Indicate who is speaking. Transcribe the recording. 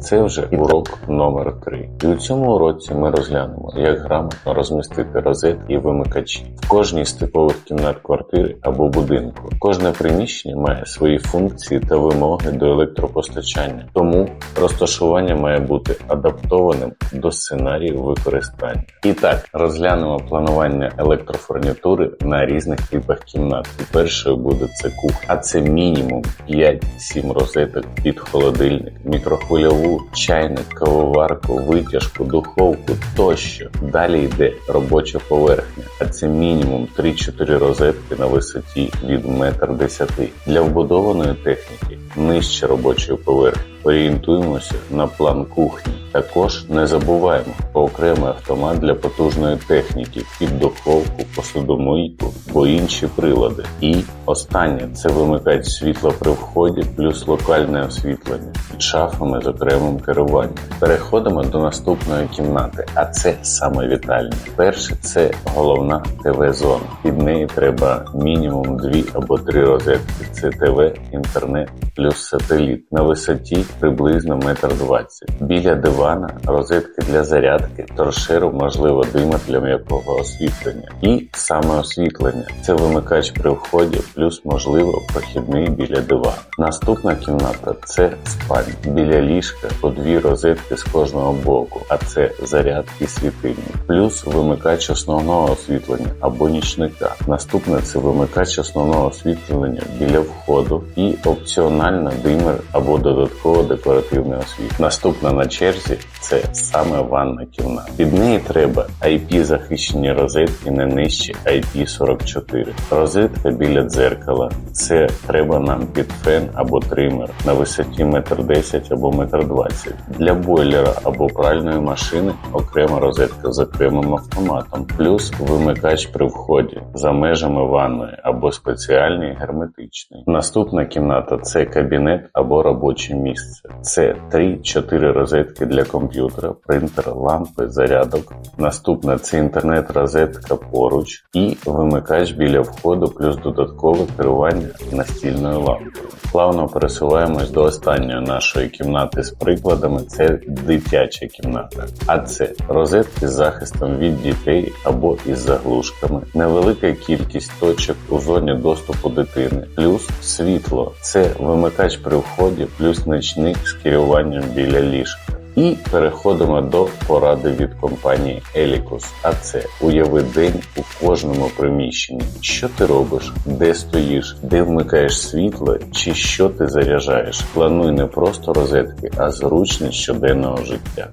Speaker 1: Це вже урок номер 3. І у цьому уроці ми розглянемо, як грамотно розмістити розетки і вимикачі в кожній з типових кімнат квартири або будинку. Кожне приміщення має свої функції та вимоги до електропостачання, тому розташування має бути адаптованим до сценарію використання. І так, розглянемо планування електрофурнітури на різних типах кімнат. І першою буде це кухня, а це мінімум 5-7 розеток під холодильник, мікрохвильову, чайник, кавоварку, витяжку, духовку тощо. Далі йде робоча поверхня, а це мінімум 3-4 розетки на висоті від 1,10 м. Для вбудованої техніки нижче робочої поверхні. Орієнтуємося на план кухні. Також не забуваємо про окремий автомат для потужної техніки під духовку, посудомийку або інші прилади. І останнє це вимикач світла при вході плюс локальне освітлення під шафами з окремим керуванням. Переходимо до наступної кімнати, а це саме вітальня. Перше це головна ТВ-зона. Під неї треба мінімум дві або три розетки. Це ТВ, інтернет плюс сателіт на висоті приблизно метр двадцять. Біля дивана розетки для зарядки, торшеру, можливо, дима для м'якого освітлення. І саме освітлення це вимикач при вході, плюс можливо прохідний біля дивана. Наступна кімната це спальня. Біля ліжка по дві розетки з кожного боку, а це заряд і світильник, плюс вимикач основного освітлення або нічника. Наступне це вимикач основного освітлення біля входу і опціонально димер або додатково декоративне освітлення. Наступна на черзі це саме ванна кімната. Під неї треба IP захищені розетки не нижче IP44. Розетка біля дзеркала. Це треба нам під фен або тример на висоті 1,10 м або 1,20 м. Для бойлера або пральної машини окрема розетка з окремим автоматом, плюс вимикач при вході за межами ванної або спеціальний герметичний. Наступна кімната це кабінет або робоче місце. Це 3-4 розетки для комп'ютера, принтер, лампи, зарядок. Наступна це інтернет-розетка поруч і вимикач біля входу, плюс додаткове керування настільною лампою. Плавно пересуваємось до останньої нашої кімнати з прикладами. Це дитяча кімната. А це розетки з захистом від дітей або із заглушками, невелика кількість точок у зоні доступу дитини, плюс світло. Це вимикач при вході, плюс нічник з керуванням біля ліжка. І переходимо до поради від компанії Елікус. А це уяви день у кожному приміщенні. Що ти робиш, де стоїш, де вмикаєш світло, чи що ти заряджаєш. Плануй не просто розетки, а зручність щоденного життя.